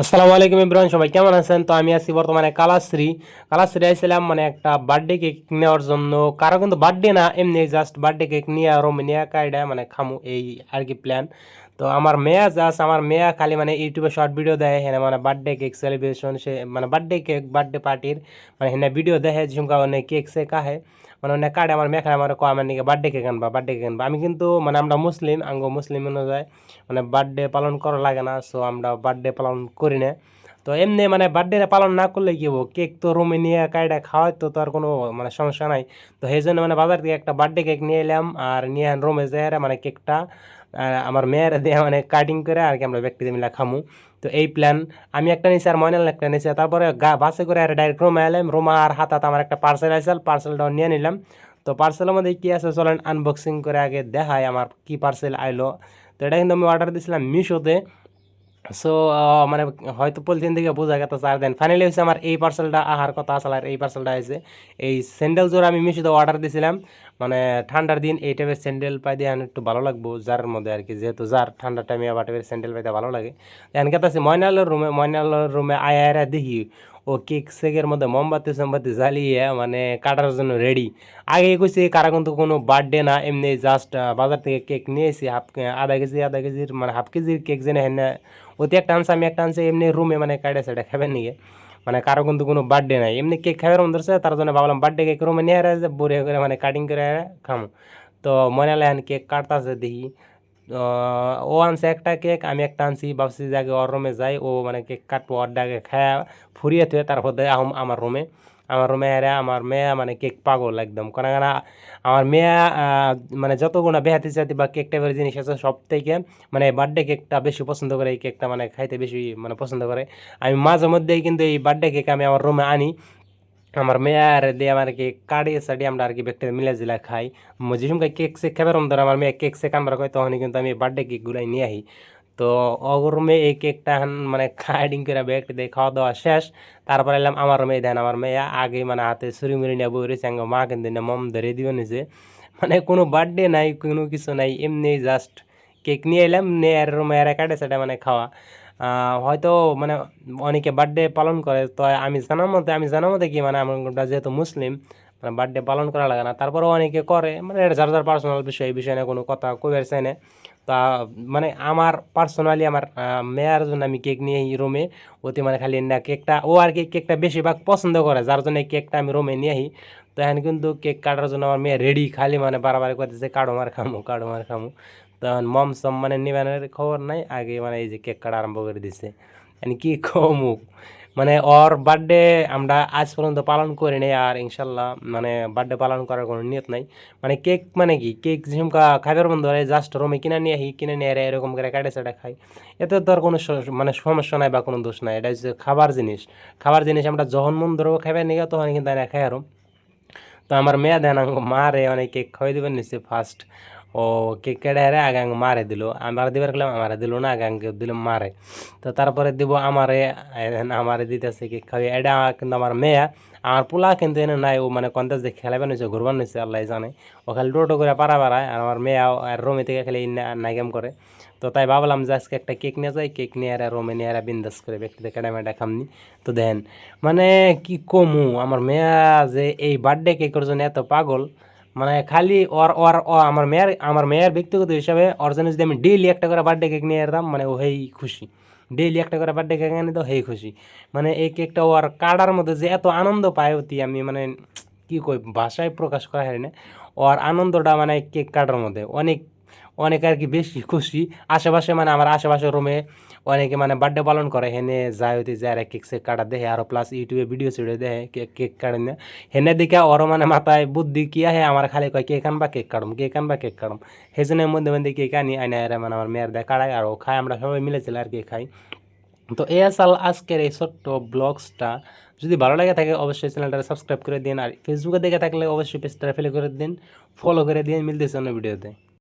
আসসালামু আলাইকুম ইমরান, সবাই কেমন আছেন? তো আমি আছি বর্তমানে কালাশ্রী। কালাশ্রী আইছিলাম মানে একটা বার্থডে কেক নেওয়ার জন্য। কারও কিন্তু বার্থডে না, এমনি জাস্ট বার্থডে কেক নিয়ে আরও মিনিয়া কাইডা মানে খামু এই আর কি প্ল্যান তো আমার মেয়া জাস্ট আমার মেয়া খালি মানে ইউটিউবে শর্ট ভিডিও দেয় হ্যাঁ মানে বার্থডে কেক সেলিব্রেশন সে মানে বার্থডে কেক বার্থডে পার্টির মানে হ্যাঁ ভিডিও দেখে ঝুমকা মানে কেক সে কাহে মানে অনেক কার্ডে আমার মেখা আমার কয়, আমার বার্থডে কেক আনবা বার্থডে কেক আনবা। আমি কিন্তু মানে আমরা মুসলিম, আঙ্গ মুসলিম অনুযায়ী মানে বার্থডে পালন করা লাগে না সো আমরা বার্থডে পালন করি না। তো এমনি মানে বার্থডে পালন না করলে কি হব? কেক তো রুমে নিয়ে কাইডা খাওয়াই তো তার কোনো মানে সমস্যা নাই। তো সেই জন্য মানে বাজার থেকে একটা বার্থডে কেক নিয়ে এলাম, আর নিয়ে রুমে যাই মানে কেকটা আমার মেয়ের দিয়ে মানে কাটিং করে আর কি আমরা ব্যক্তিদের মিলে খামু। তো এই প্ল্যান আমি একটা নিয়েছি আর ময়নাল একটা নিয়েছি তারপরে গা, বাসে করে আর ডাইরেক্ট রোমা এলাম। রোমা আর হাতাত আমার একটা পার্সেল আসল পার্সেলটাও নিয়ে নিলাম। তো পার্সেলের মধ্যে কী আছে চলেন আনবক্সিং করে আগে দেখায় আমার কি পার্সেল আইলো। তো এটা কিন্তু আমি অর্ডার দিয়েছিলাম মিশোতে। সো মানে হয়তো পলিথিন থেকে বোঝা গেছে চার দেন ফাইনালি হয়েছে আমার এই পার্সেলটা আহার কথা আসলে আর এই পার্সেলটা হয়েছে এই স্যান্ডেল জোর আমি মিশিতে অর্ডার দিয়েছিলাম মানে ঠান্ডার দিন এই টাইপের স্যান্ডেল পাই দিয়ে একটু ভালো লাগবো, যার মধ্যে আর কি, যেহেতু যার ঠান্ডার টাইমে আবার টাইপের স্যান্ডেল পাইতে ভালো লাগে। এখন আছে ময়নালের রুমে ময়নালের রুমে আয় দেখি। ও কেক সেকের মধ্যে মোমবাতি সোমবাতি জ্বালিয়ে মানে কাটার জন্য রেডি আগে কইছি, কারা কিন্তু কোনো বার্থডে না, এমনি জাস্ট বাজার থেকে কেক নিয়েছি হাফ আধা কেজি, আধা কেজির মানে হাফ কেজির কেক জেনে হেন ওতে একটা আনছে, আমি একটা আনছি, এমনি রুমে মানে কাটে সেটা খাবেন নিয়ে মানে কারও কিন্তু কোনো বার্থডে নাই। এমনি কেক খাবার মন ধরছে, তার জন্য ভাবলাম বার্থডে কেক রুমে নিয়ে বড়ে করে মানে কাটিং করে খামো। তো মনে হলে এখন কেক কাটতেছে দেখি। ও আনছে একটা কেক, আমি একটা আনছি। ভাবছি যে আগে ওর রুমে যাই, ও মানে কেক কাটবো, ওর ডাকে খায়া ফুরিয়ে থুয়ে তারপর দেয় আহম আমার রুমে আমার রুমে এরে, আমার মেয়ে মানে কেক পাগল একদম। কারণ কেন, আমার মেয়ে মানে যতগুলো বেহাতি জাতি বা কেক টাইপের জিনিস আছে, সব থেকে মানে বার্থডে কেকটা বেশি পছন্দ করে, এই কেকটা মানে খাইতে বেশি মানে পছন্দ করে। আমি মাঝে মধ্যেই কিন্তু এই বার্থডে কেক আমি আমার রুমে আনি। আমার মেয়ে আর দিয়ে আমার কি কাড়িয়ে সাড়িয়ে আমরা আর কি ব্যক্তি মিলে জিলা খাই। যে সময় কেক সে খাবার ধর, আমার মেয়ে কেক সে কানবার কয় তখনই কিন্তু আমি বার্থডে কেকগুলাই নিয়ে আহি। তো অগর মেয়ে এই কেকটা মানে কাইডিং করে ব্যক্তি দিয়ে খাওয়া দাওয়া শেষ। তারপর এলাম আমার মেয়ে দেন আমার মেয়ে আগে মানে হাতে ছুরি মুড়ি নিয়ে বই রয়েছে মা কিন্তু মম ধরে দিবে নিছে মানে কোনো বার্থডে নাই, কোনো কিছু নাই, এমনি জাস্ট কেক নিয়ে এলাম, নিয়ে আর মেয়েরা কাটে সেটা মানে খাওয়া। হয়তো মানে অনেকে বার্থডে পালন করে, তো আমি জানার মধ্যে, আমি জানার মধ্যে কি মানে আমরা যেহেতু মুসলিম মানে বার্থডে পালন করা লাগে না। তারপরেও অনেকে করে মানে এটা যার যার পার্সোনাল বিষয়, এই বিষয়ে নিয়ে কোনো কথা কইবার চাই না। তা মানে আমার পার্সোনালি আমার মেয়ের জন্য আমি কেক নিয়ে রুমে ওতে মানে খালি না, কেকটা, ও আর কি কেকটা বেশিরভাগ পছন্দ করে, যার জন্য কেকটা আমি রুমে নিয়ে আহি তো এখন কিন্তু কেক কাটার জন্য আমার মেয়ে রেডি খালি মানে বারবার করতেছে, কাড়ো মার খামু, কাড়ো মার খামু। তখন মম সম মানে নিবানের খবর নাই, আগে মানে এই যে কেক কাটা আরম্ভ করে দিছে। মানে কি কমু? মানে ওর বার্থডে আমরা আজ পর্যন্ত পালন করি নাই আর ইনশাল্লাহ মানে বার্থডে পালন করার কোনো নিয়ত নাই। মানে কেক মানে কি? কেক যেমকা খাবার বন্ধ হয় জাস্ট রুমে কিনে নিয়ে আহি, কিনে নিয়ে এরা এরকম করে কাটে সেটা খাই। এতে তো আর কোনো মানে সমস্যা নাই বা কোনো দোষ নাই, এটা হচ্ছে খাবার জিনিস। খাবার জিনিস আমরা যখন মন ধরবো খাবার নিয়ে তখন কিন্তু খাই আরও। তো আমার মেয়ে দেন মারে অনেক কেক খাওয়াই দিবেন নিচ্ছে ফার্স্ট ও কেক কেটে হেরে আগে মারে দিল আমার দিবার গেলাম আমারে দিল না আগে আঙ্গে দিল মারে তো তারপরে দিব আমারে আমারে দিতেছে কেক খাওয়াই এটা কিন্তু আমার মেয়ে আমার পোলা কিন্তু এনে নাই ও মানে কন্টাস দেখে খেলাবেন নিচ্ছে ঘুরবান নিচ্ছে আল্লাহ জানে ও খালি টোটো করে পারা পারায় আর আমার মেয়ে আর রুমে থেকে খালি নাইগাম করে তো তাই ভাবলাম যে আজকে একটা কেক নিয়ে যাই। কেক নিয়ে আর রোমে নিয়ে আর বিন্দাস করে ব্যক্তিতে কেটামেটা খামনি। তো দেন মানে কি কমু, আমার মেয়া যে এই বার্থডে কেকের জন্য এত পাগল মানে খালি ওর ওর, ও আমার মেয়ের আমার মেয়ের ব্যক্তিগত হিসাবে ওর জন্য যদি আমি ডেইলি একটা করে বার্থডে কেক নিয়ে এরতাম মানে ও হেই খুশি। ডেইলি একটা করে বার্থডে কেক এনে তো হেই খুশি। মানে এই কেকটা ওর কাটার মধ্যে যে এত আনন্দ পায় অতি, আমি মানে কি কই, ভাষায় প্রকাশ করা হয় না। ওর আনন্দটা মানে কেক কাটার মধ্যে, অনেক অনেক আর কি বেশি খুশি। আশেপাশে মানে আমার আশেপাশে রুমে অনেকে মানে বার্থডে পালন করে, হেনে যায় হইতে যায় কেক সেক কাটা দেখে, আরও প্লাস ইউটিউবে ভিডিও ছিড়ে দেখে কেক কেক কাটে না। হেনে দেখে ওরও মানে মাথায় বুদ্ধি কি, আহে আমার খালি কয় কেক আনবা কেক কাটম কেক আনবা কেক কাটম। সেজনের মধ্যে মধ্যে কেক আনি, আইনা এরা মানে আমার মেয়ের দেয় কাটায় আর ও খায়, আমরা সবাই মিলেছিল আর কি খাই। তো এই আসাল আজকের এই ছোট্ট ব্লগসটা যদি ভালো লাগে থাকে অবশ্যই চ্যানেলটা সাবস্ক্রাইব করে দিন আর ফেসবুকে দেখে থাকলে অবশ্যই পেজটা ফেলে করে দিন। ফলো করে দিন মিলতেছে অন্য ভিডিওতে